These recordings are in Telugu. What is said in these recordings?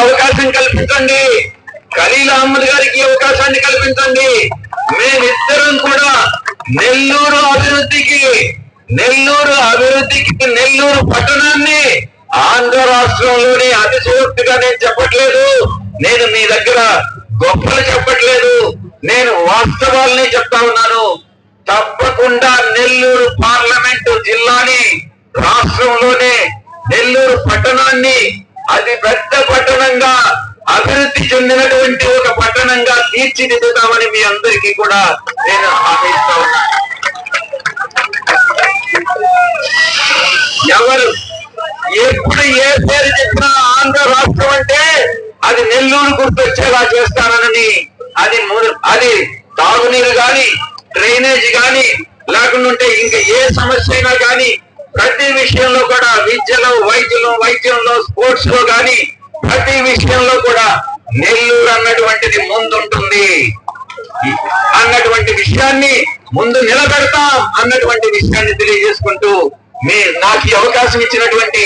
అవకాశం కల్పించండి. ఖలీల్ అహ్మద్ గారికి అవకాశాన్ని కల్పించండి. మేమిద్దరం కూడా నెల్లూరు అభివృద్ధికి నెల్లూరు అభివృద్ధికి నెల్లూరు పట్టణాన్ని ఆంధ్ర రాష్ట్రంలోని అతిశయోక్తిగా నేను చెప్పట్లేదు. నేను మీ దగ్గర గొప్పలు చెప్పట్లేదు. నేను వాస్తవాలని చెప్తా ఉన్నాను. తప్పకుండా నెల్లూరు పార్లమెంటు జిల్లాని రాష్ట్రంలోనే నెల్లూరు పట్టణాన్ని అతి పెద్ద పట్టణంగా అభివృద్ధి చెందినటువంటి ఒక పట్టణంగా తీర్చిదిద్దుతామని మీ అందరికీ కూడా నేను హామీ ఎవరు ఎప్పుడు ఏ పేరు చెప్పినా ఆంధ్ర రాష్ట్రం అంటే అది నెల్లూరు గుర్తొచ్చేలా చేస్తానని అది ము- అది తాగునీరు గాని డ్రైనేజ్ గాని లేకుంటే ఇంకా ఏ సమస్య అయినా కానీ ప్రతి విషయంలో కూడా విద్యలో వైద్యంలో వైద్యంలో స్పోర్ట్స్లో కానీ ప్రతి విషయంలో కూడా నెల్లూరు అన్నటువంటిది ముందుంటుంది. అన్నటువంటి విషయాన్ని ముందు నిలబెడతాం అన్నటువంటి విషయాన్ని తెలియజేసుకుంటూ మీ నాకు ఈ అవకాశం ఇచ్చినటువంటి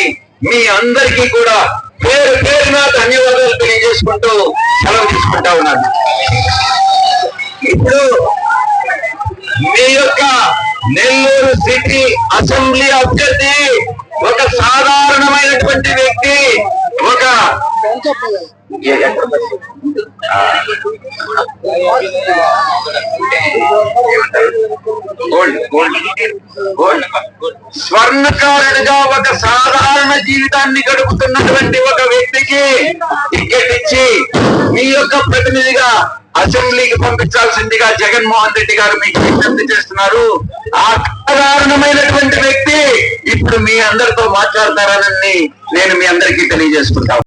మీ అందరికీ కూడా పేరు పేరున ధన్యవాదాలు తెలియజేసుకుంటూ సెలవు తీసుకుంటా ఉన్నాను. ఇప్పుడు నెల్లూరు సిటీ అసెంబ్లీ అభ్యర్థి ఒక సాధారణమైనటువంటి వ్యక్తి ఒక గోల్డ్ గోల్డ్ గోల్డ్. స్వర్ణకారుడిగా ఒక సాధారణ జీవితాన్ని గడుపుతున్నటువంటి ఒక వ్యక్తికి టికెట్ ఇచ్చి మీ యొక్క ప్రతినిధిగా అసెంబ్లీకి పంపించాల్సిందిగా జగన్మోహన్ రెడ్డి గారు మీకు విజ్ఞప్తి చేస్తున్నారు. ఆ సాధారణమైనటువంటి వ్యక్తి ఇప్పుడు మీ అందరితో మాట్లాడతారని నేను మీ అందరికీ తెలియజేసుకుంటాను